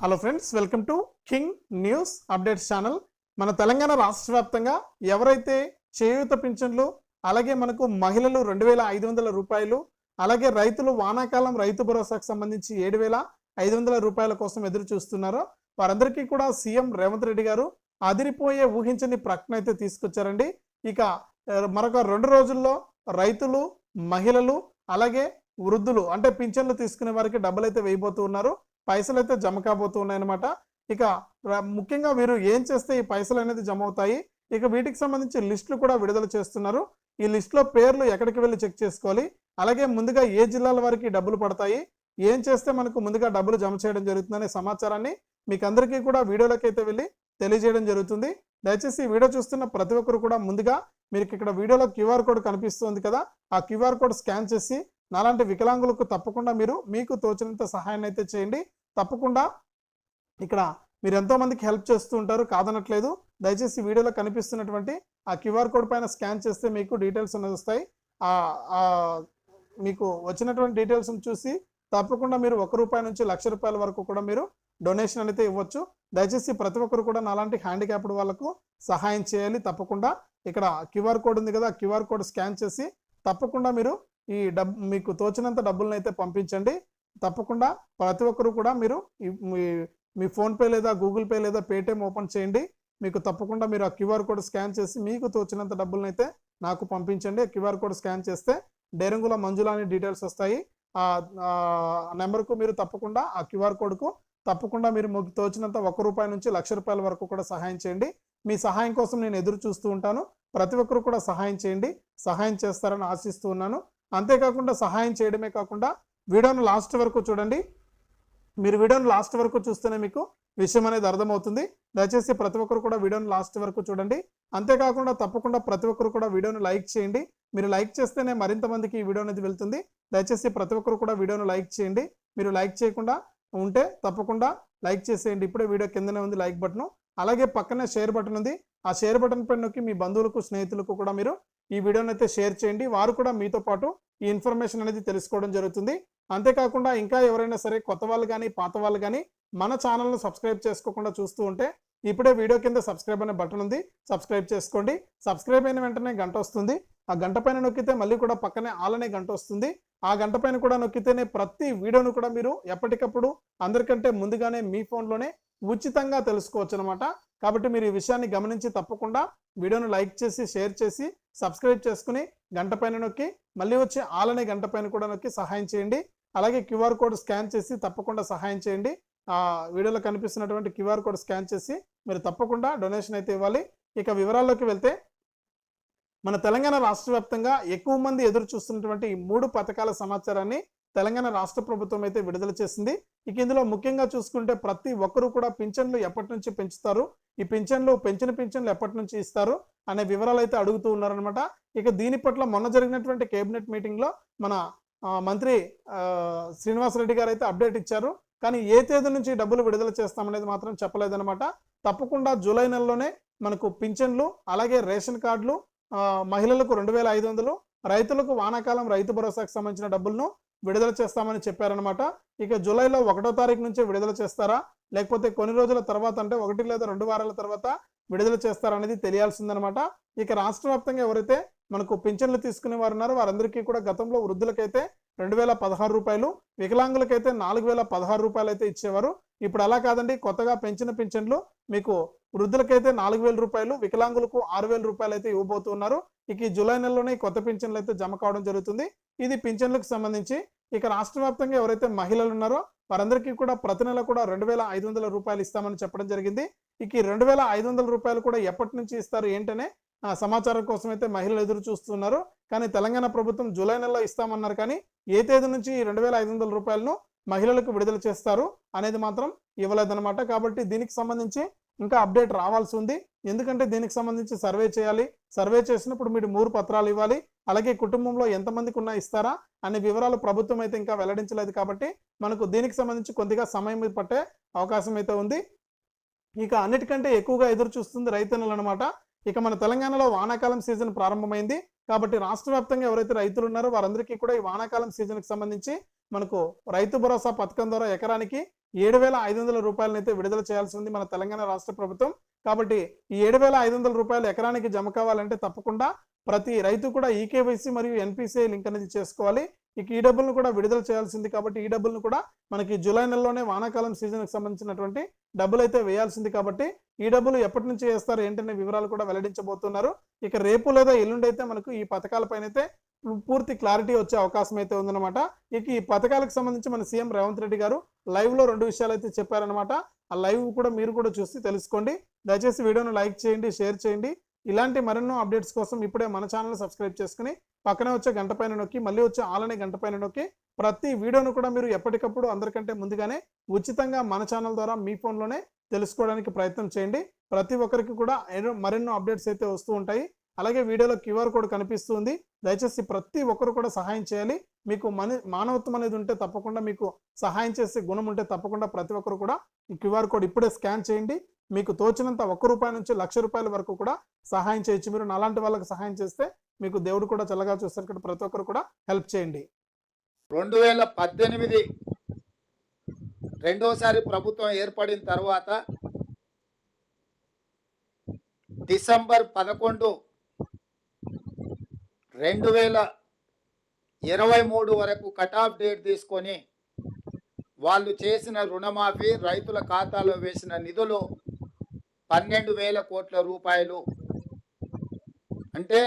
Hello friends welcome to king news updates channel మన తెలంగాణ రాష్ట్ర వ్యాప్తంగా ఎవరైతే చేయూత పింఛన్లు అలాగే మనకు మహిళలు రెండు వేల ఐదు వందల రూపాయలు అలాగే రైతులు వానాకాలం రైతు భరోసాకు సంబంధించి ఏడు వేల ఐదు వందల రూపాయల కోసం ఎదురు చూస్తున్నారో వారందరికీ కూడా సీఎం రేవంత్ రెడ్డి గారు అదిరిపోయే ఊహించని ప్రకటన అయితే తీసుకొచ్చారండి. ఇక మరొక రెండు రోజుల్లో రైతులు మహిళలు అలాగే వృద్ధులు అంటే పింఛన్లు తీసుకునే వారికి డబ్బులు అయితే వేయబోతూ ఉన్నారు. పైసలు అయితే జమ కాబోతూ ఉన్నాయన్నమాట. ఇక ముఖ్యంగా వీరు ఏం చేస్తే ఈ పైసలు అనేది జమ అవుతాయి ఇక వీటికి సంబంధించి లిస్టులు కూడా విడుదల చేస్తున్నారు. ఈ లిస్టులో పేర్లు ఎక్కడికి వెళ్ళి చెక్ చేసుకోవాలి? అలాగే ముందుగా ఏ జిల్లాల వారికి డబ్బులు పడతాయి? ఏం చేస్తే మనకు ముందుగా డబ్బులు జమ చేయడం జరుగుతుందనే సమాచారాన్ని మీకు అందరికీ కూడా వీడియోలోకి అయితే వెళ్ళి తెలియజేయడం జరుగుతుంది. దయచేసి ఈ వీడియో చూస్తున్న ప్రతి ఒక్కరు కూడా ముందుగా మీకు ఇక్కడ వీడియోలో క్యూఆర్ కోడ్ కనిపిస్తుంది కదా ఆ క్యూఆర్ కోడ్ స్కాన్ చేసి నాలాంటి వికలాంగులకు తప్పకుండా మీరు మీకు తోచినంత సహాయాన్ని అయితే చేయండి. తప్పకుండా ఇక్కడ మీరు ఎంతోమందికి హెల్ప్ చేస్తూ ఉంటారు కాదనట్లేదు. దయచేసి వీడియోలో కనిపిస్తున్నటువంటి ఆ క్యూఆర్ కోడ్ పైన స్కాన్ చేస్తే మీకు డీటెయిల్స్ అనేది వస్తాయి. ఆ మీకు వచ్చినటువంటి డీటెయిల్స్ని చూసి తప్పకుండా మీరు ఒక రూపాయి నుంచి లక్ష రూపాయల వరకు కూడా మీరు డొనేషన్ అయితే ఇవ్వచ్చు. దయచేసి ప్రతి ఒక్కరు కూడా నాలాంటి హ్యాండిక్యాప్డ్ వాళ్ళకు సహాయం చేయాలి. తప్పకుండా ఇక్కడ క్యూఆర్ కోడ్ ఉంది కదా ఆ క్యూఆర్ కోడ్ స్కాన్ చేసి తప్పకుండా మీరు ఈ డబ్ మీకు తోచినంత డబ్బులను అయితే పంపించండి. తప్పకుండా ప్రతి ఒక్కరు కూడా మీరు మీ- మీ ఫోన్పే లేదా గూగుల్ పే లేదా పేటిఎం ఓపెన్ చేయండి. మీకు తప్పకుండా మీరు ఆ క్యూఆర్ కోడ్ స్కాన్ చేసి మీకు తోచినంత డబ్బులనైతే నాకు పంపించండి. క్యూఆర్ కోడ్ స్కాన్ చేస్తే డేరంగుల మంజులా అనే డీటెయిల్స్ వస్తాయి. ఆ ఆ నెంబర్కు మీరు తప్పకుండా ఆ క్యూఆర్ కోడ్కు తప్పకుండా మీరు మీకు తోచినంత ఒక రూపాయి నుంచి లక్ష రూపాయల వరకు కూడా సహాయం చేయండి. మీ సహాయం కోసం నేను ఎదురు చూస్తూ ఉంటాను. ప్రతి ఒక్కరు కూడా సహాయం చేయండి. సహాయం చేస్తారని ఆశిస్తూ ఉన్నాను. అంతేకాకుండా సహాయం చేయడమే కాకుండా వీడియోను లాస్ట్ వరకు చూడండి. మీరు వీడియోను లాస్ట్ వరకు చూస్తేనే మీకు విషయం అనేది అర్థమవుతుంది. దయచేసి ప్రతి ఒక్కరు కూడా వీడియోను లాస్ట్ వరకు చూడండి. అంతేకాకుండా తప్పకుండా ప్రతి ఒక్కరు కూడా వీడియోను లైక్ చేయండి. మీరు లైక్ చేస్తేనే మరింత మందికి ఈ వీడియో అనేది వెళ్తుంది. దయచేసి ప్రతి ఒక్కరు కూడా వీడియోను లైక్ చేయండి. మీరు లైక్ చేయకుండా ఉంటే తప్పకుండా లైక్ చేసేయండి. ఇప్పుడే వీడియో కిందనే ఉంది లైక్ బటన్. అలాగే పక్కనే షేర్ బటన్ ఉంది. ఆ షేర్ బటన్ పైన నొక్కి మీ బంధువులకు స్నేహితులకు కూడా మీరు ఈ వీడియోని అయితే షేర్ చేయండి. వారు కూడా మీతో పాటు ఈ ఇన్ఫర్మేషన్ అనేది తెలుసుకోవడం జరుగుతుంది. అంతేకాకుండా ఇంకా ఎవరైనా సరే కొత్త వాళ్ళు కానీ పాత వాళ్ళు కానీ మన ఛానల్ను సబ్స్క్రైబ్ చేసుకోకుండా చూస్తూ ఉంటే ఇప్పుడే వీడియో కింద సబ్స్క్రైబ్ అనే బటన్ ఉంది. సబ్స్క్రైబ్ చేసుకోండి. సబ్స్క్రైబ్ అయిన వెంటనే గంట వస్తుంది. ఆ గంట పైన నొక్కితే మళ్ళీ కూడా పక్కనే ఆల్ అనే గంట వస్తుంది. ఆ గంట పైన కూడా నొక్కితేనే ప్రతి వీడియోను కూడా మీరు ఎప్పటికప్పుడు అందరికంటే ముందుగానే మీ ఫోన్లోనే ఉచితంగా తెలుసుకోవచ్చు అనమాట కాబట్టి మీరు ఈ విషయాన్ని గమనించి తప్పకుండా వీడియోను లైక్ చేసి షేర్ చేసి సబ్స్క్రైబ్ చేసుకుని గంట పైన నొక్కి మళ్ళీ వచ్చి ఆలనే గంట పైన కూడా నొక్కి సహాయం చేయండి. అలాగే క్యూఆర్ కోడ్ స్కాన్ చేసి తప్పకుండా సహాయం చేయండి. ఆ వీడియోలో కనిపిస్తున్నటువంటి క్యూఆర్ కోడ్ స్కాన్ చేసి మీరు తప్పకుండా డొనేషన్ అయితే ఇవ్వాలి. ఇక వివరాల్లోకి వెళ్తే మన తెలంగాణ రాష్ట్ర వ్యాప్తంగా ఎక్కువ మంది ఎదురు చూస్తున్నటువంటి ఈ మూడు పథకాల సమాచారాన్ని తెలంగాణ రాష్ట్ర ప్రభుత్వం అయితే విడుదల చేసింది. ఇక ఇందులో ముఖ్యంగా చూసుకుంటే ప్రతి ఒక్కరూ కూడా పింఛన్లు ఎప్పటి నుంచి పెంచుతారు? ఈ పింఛన్లు పెంచిన పింఛన్లు ఎప్పటి నుంచి ఇస్తారు? అనే వివరాలు అయితే అడుగుతూ ఉన్నారనమాట ఇక దీని పట్ల మొన్న జరిగినటువంటి కేబినెట్ మీటింగ్లో మన మంత్రి శ్రీనివాసరెడ్డి గారు అయితే అప్డేట్ ఇచ్చారు. కానీ ఏ తేదీ నుంచి డబ్బులు విడుదల చేస్తామనేది మాత్రం చెప్పలేదన్నమాట. తప్పకుండా జూలై నెలలోనే మనకు పింఛన్లు అలాగే రేషన్ కార్డులు మహిళలకు రెండు వేల ఐదు వందలు రైతులకు వానాకాలం రైతు భరోసాకు సంబంధించిన డబ్బులను విడుదల చేస్తామని చెప్పారనమాట ఇక జూలైలో ఒకటో తారీఖు నుంచే విడుదల చేస్తారా? లేకపోతే కొన్ని రోజుల తర్వాత అంటే ఒకటి లేదా రెండు వారాల తర్వాత విడుదల చేస్తారనేది తెలియాల్సిందనమాట ఇక రాష్ట్ర వ్యాప్తంగా ఎవరైతే మనకు పింఛన్లు తీసుకునే వారు ఉన్నారు. వారందరికీ కూడా గతంలో వృద్ధులకైతే రెండు వేల పదహారు రూపాయలు వికలాంగులకైతే నాలుగు వేల పదహారు రూపాయలు అయితే ఇచ్చేవారు. ఇప్పుడు అలా కాదండి. కొత్తగా పెంచిన పింఛన్లు మీకు వృద్ధులకైతే నాలుగు వేల రూపాయలు వికలాంగులకు ఆరు వేల రూపాయలు అయితే ఇవ్వబోతున్నారు ఇక ఈ జూలై నెలలోనే కొత్త పింఛన్లు అయితే జమ కావడం జరుగుతుంది. ఇది పింఛన్లకు సంబంధించి ఇక రాష్ట్ర వ్యాప్తంగా ఎవరైతే మహిళలు ఉన్నారో వారందరికీ కూడా ప్రతి నెల కూడా రెండు వేల ఐదు వందల రూపాయలు ఇస్తామని చెప్పడం జరిగింది. ఇక ఈ రెండు వేల ఐదు వందల రూపాయలు కూడా ఎప్పటి నుంచి ఇస్తారు ఏంటనే సమాచారం కోసం అయితే మహిళలు ఎదురు చూస్తున్నారు. కానీ తెలంగాణ ప్రభుత్వం జూలై నెలలో ఇస్తామన్నారు. కానీ ఏ తేదీ నుంచి రెండు వేల ఐదు వందల రూపాయలను మహిళలకు విడుదల చేస్తారు అనేది మాత్రం ఇవ్వలేదన్నమాట. కాబట్టి దీనికి సంబంధించి ఇంకా అప్డేట్ రావాల్సి ఉంది. ఎందుకంటే దీనికి సంబంధించి సర్వే చేయాలి. సర్వే చేసినప్పుడు మీరు మూడు పత్రాలు ఇవ్వాలి. అలాగే కుటుంబంలో ఎంతమందికి ఉన్నా ఇస్తారా అనే వివరాలు ప్రభుత్వం అయితే ఇంకా వెల్లడించలేదు కాబట్టి మనకు దీనికి సంబంధించి కొద్దిగా సమయం పట్టే అవకాశం అయితే ఉంది. ఇక అన్నిటికంటే ఎక్కువగా ఎదురు చూస్తుంది రైతన్నులు అనమాట ఇక మన తెలంగాణలో వానాకాలం సీజన్ ప్రారంభమైంది. కాబట్టి రాష్ట్ర వ్యాప్తంగా ఎవరైతే రైతులు ఉన్నారో వారందరికీ కూడా ఈ వానాకాలం సీజన్కి సంబంధించి మనకు రైతు భరోసా పథకం ద్వారా ఎకరానికి ఏడు వేల ఐదు వందల రూపాయలనైతే విడుదల చేయాల్సి ఉంది మన తెలంగాణ రాష్ట్ర ప్రభుత్వం. కాబట్టి ఈ ఏడు వేల ఐదు వందల రూపాయలు ఎకరానికి జమ కావాలంటే తప్పకుండా ప్రతి రైతు కూడా ఈకేవైసీ మరియు ఎన్పిసిఐ లింక్ అనేది చేసుకోవాలి. ఇక ఈ డబ్బులను కూడా విడుదల చేయాల్సింది కాబట్టి ఈ డబ్బులను కూడా మనకి జూలై నెలలోనే వానాకాలం సీజన్కి సంబంధించినటువంటి డబ్బులు అయితే వేయాల్సింది కాబట్టి ఈ డబ్బులు ఎప్పటి నుంచి వేస్తారు ఏంటనే వివరాలు కూడా వెల్లడించబోతున్నారు. ఇక రేపు లేదా ఎల్లుండి అయితే మనకు ఈ పథకాలపైన అయితే పూర్తి క్లారిటీ వచ్చే అవకాశం అయితే ఉందన్నమాట. ఇక ఈ పథకాలకు సంబంధించి మన సీఎం రేవంత్ రెడ్డి గారు లైవ్లో రెండు విషయాలు అయితే చెప్పారనమాట ఆ లైవ్ కూడా మీరు కూడా చూసి తెలుసుకోండి. దయచేసి వీడియోను లైక్ చేయండి షేర్ చేయండి. ఇలాంటి మరెన్నో అప్డేట్స్ కోసం ఇప్పుడే మన ఛానల్ సబ్స్క్రైబ్ చేసుకుని పక్కనే వచ్చే గంట పైన నొక్కి మళ్ళీ వచ్చే ఆలనే గంట పైన నొక్కి ప్రతి వీడియోను కూడా మీరు ఎప్పటికప్పుడు అందరికంటే ముందుగానే ఉచితంగా మన ఛానల్ ద్వారా మీ ఫోన్లోనే తెలుసుకోవడానికి ప్రయత్నం చేయండి. ప్రతి ఒక్కరికి కూడా ఎన్నో- మరెన్నో అప్డేట్స్ అయితే వస్తూ ఉంటాయి. అలాగే వీడియోలో క్యూఆర్ కోడ్ కనిపిస్తుంది దయచేసి ప్రతి ఒక్కరు కూడా సహాయం చేయాలి. మీకు మన మానవత్వం అనేది ఉంటే తప్పకుండా మీకు సహాయం చేసే గుణం ఉంటే తప్పకుండా ప్రతి ఒక్కరు కూడా ఈ క్యూఆర్ కోడ్ ఇప్పుడే స్కాన్ చేయండి. మీకు తోచినంత ఒక్క రూపాయి నుంచి లక్ష రూపాయల వరకు కూడా సహాయం చేయొచ్చు. మీరు నాలాంటి వాళ్ళకి సహాయం చేస్తే మీకు దేవుడు కూడా చల్లగా చూస్తారు. ఇక్కడ ప్రతి ఒక్కరు కూడా హెల్ప్ చేయండి. రెండు వేల పద్దెనిమిది రెండోసారి ప్రభుత్వం ఏర్పడిన తర్వాత డిసెంబర్ పదకొండు రెండు వేల ఇరవై మూడు వరకు కట్ ఆఫ్ డేట్ తీసుకొని వాళ్ళు చేసిన రుణమాఫీ రైతుల ఖాతాలో వేసిన నిధులు పన్నెండు వేల కోట్ల రూపాయలు. అంటే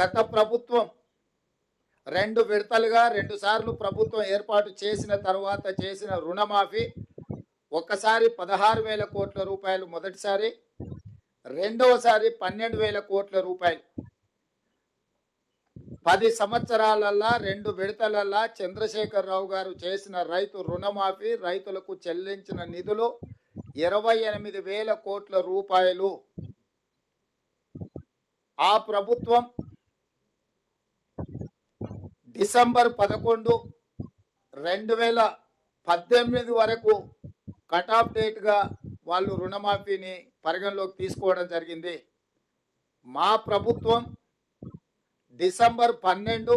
గత ప్రభుత్వం రెండు విడతలుగా రెండు సార్లు ప్రభుత్వం ఏర్పాటు చేసిన తర్వాత చేసిన రుణమాఫీ ఒక్కసారి పదహారు వేల కోట్ల రూపాయలు మొదటిసారి రెండవసారి పన్నెండు వేల కోట్ల రూపాయలు. పది సంవత్సరాలల్లా రెండు విడతలల్లా చంద్రశేఖరరావు గారు చేసిన రైతు రుణమాఫీ రైతులకు చెల్లించిన నిధులు ఇరవై ఎనిమిది వేల కోట్ల రూపాయలు. ఆ ప్రభుత్వం డిసెంబర్ పదకొండు రెండు వేల పద్దెనిమిది వరకు కట్ ఆఫ్ డేట్గా వాళ్ళు రుణమాఫీని పరిగణలోకి తీసుకోవడం జరిగింది. మా ప్రభుత్వం డిసెంబర్ పన్నెండు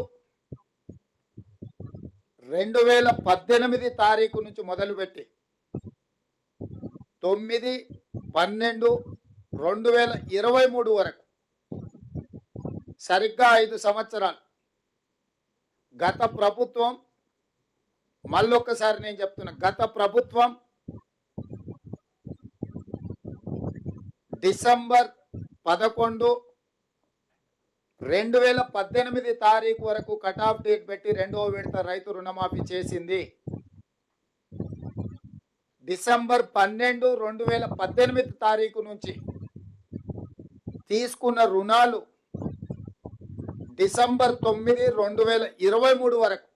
రెండు వేల పద్దెనిమిది తారీఖు నుంచి మొదలుపెట్టి తొమ్మిది పన్నెండు రెండు వేల ఇరవై మూడు వరకు. సరిగ్గా ఐదు సంవత్సరాలు. గత ప్రభుత్వం మళ్ళొక్కసారి నేను చెప్తున్నా గత ప్రభుత్వం డిసెంబర్ పదకొండు రెండు వేల పద్దెనిమిది తారీఖు వరకు కట్ ఆఫ్ డేట్ పెట్టి రెండవ విడత రైతు రుణమాఫీ చేసింది. డిసెంబర్ పన్నెండు రెండు వేల పద్దెనిమిది తారీఖు నుంచి తీసుకున్న రుణాలు డిసెంబర్ తొమ్మిది రెండు వేల ఇరవై మూడు వరకు